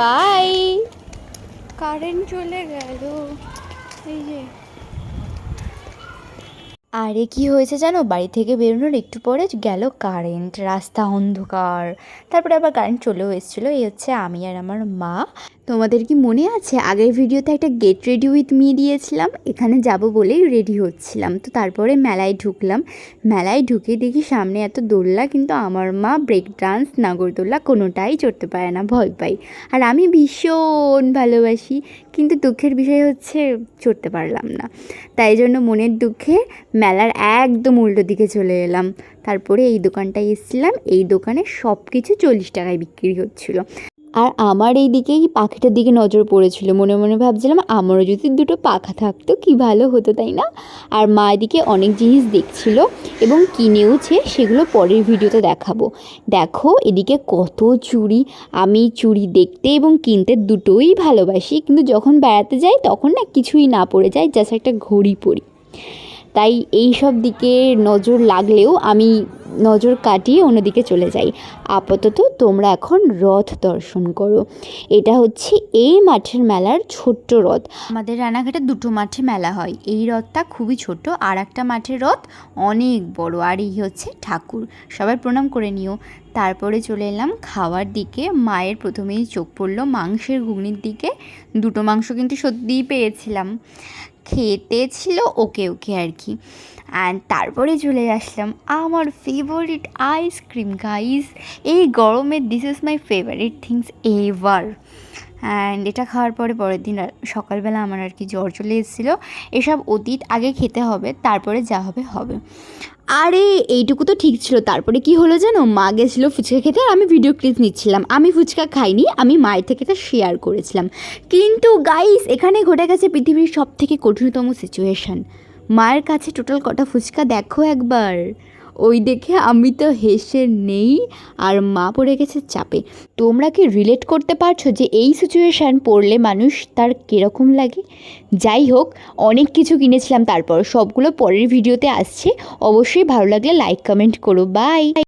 By current চলে গেল। এই যে। আরে কি হয়েছে জানো? বাড়ি থেকে বেরোনোর একটু পরে গেল কারেন্ট রাস্তা অন্ধকার। তারপরে আবার কারেন্ট চলেও এসেছিল। এই হচ্ছে আমি আর আমার মা। তোমাদের কি মনে আছে? আগের ভিডিওতে একটা গেট রেডি উইথ মি দিয়েছিলাম। এখানে যাব বলেই রেডি হচ্ছিলাম। তো তারপরে মেলায় ঢুকলাম। মেলায় ঢুকে দেখি সামনে এত দোলনা, কিন্তু আমার মা ব্রেক ডান্স নাগরদোল্লা কোনোটাই চড়তে পারে না। ভয় পাই। আর আমি ভীষণ ভালোবাসি। কিন্তু দুঃখের বিষয় হচ্ছে চড়তে পারলাম না। তাই জন্য মনের দুঃখে মেলার একদম উল্টো দিকে চলে এলাম। তারপরে এই দোকানটায় এসেছিলাম। এই দোকানে সব কিছু চল্লিশ টাকায় বিক্রি হচ্ছিল। আর আমার এই দিকেই পাখিটার দিকে নজর পড়েছিল। মনে মনে ভাবছিলাম, আমারও যদি দুটো পাখা থাকতো, কি ভালো হতো, তাই না? আর মা এদিকে অনেক জিনিস দেখছিল এবং কিনেওছে সেগুলো পরের ভিডিওতে দেখাবো। দেখো, এদিকে কত চুড়ি। আমি চুড়ি দেখতে এবং কিনতে দুটোই ভালোবাসি। কিন্তু যখন বেড়াতে যাই, তখন না কিছুই না পড়ে যায় জাস্ট একটা ঘড়ি পরি। তাই এই সব দিকে নজর লাগলেও আমি নজর কাটিয়ে অন্যদিকে চলে যাই। আপাতত তোমরা এখন রথ দর্শন করো। এটা হচ্ছে এই মাঠের মেলার ছোট্ট রথ। আমাদের রানাঘাটে দুটো মাঠে মেলা হয়। এই রথটা খুবই ছোট, আর একটা মাঠের রথ অনেক বড়, আর এই হচ্ছে ঠাকুর। সবাই প্রণাম করে নিও। তারপরে চলে এলাম খাওয়ার দিকে। মায়ের প্রথমেই চোখ পড়ল মাংসের ঘুগনির দিকে। দুটো মাংস কিন্তু সত্যিই পেয়েছিলাম। খেতে ছিল ওকে ওকে আর কি। অ্যান্ড তারপরে চলে আসলাম আমার ফেভারিট আইসক্রিম গাইস এই গরমে this is my favourite things ever and এটা খাওয়ার পরে পরের দিন সকালবেলা আমার আর কি জ্বর চলে এসেছিল। এসব অতীত আগে খেতে হবে, তারপরে যা হবে হবে। আরে, এইটুকু তো ঠিক ছিল। তারপরে কি হলো জানো? মা গেছিল ফুচকা খেতে আর আমি ভিডিও ক্লিপ নিচ্ছিলাম। আমি ফুচকা খাইনি, আমি মায়ের থেকে এটা শেয়ার করেছিলাম। কিন্তু গাইস এখানে ঘটে গেছে পৃথিবীর সব থেকে কঠিনতম সিচুয়েশান মায়ের কাছে টোটাল কটা ফুচকা? দেখো একবার। ওই দেখে আমি তো হেসে নেই আর মা পড়ে গেছে চাপে। তোমরা কি রিলেট করতে পারছ যে এই সিচুয়েশান পড়লে মানুষ তার কীরকম লাগে? যাই হোক, অনেক কিছু কিনেছিলাম তারপর। সবগুলো পরের ভিডিওতে আসছে। অবশ্যই ভালো লাগলে লাইক কমেন্ট করো। বাই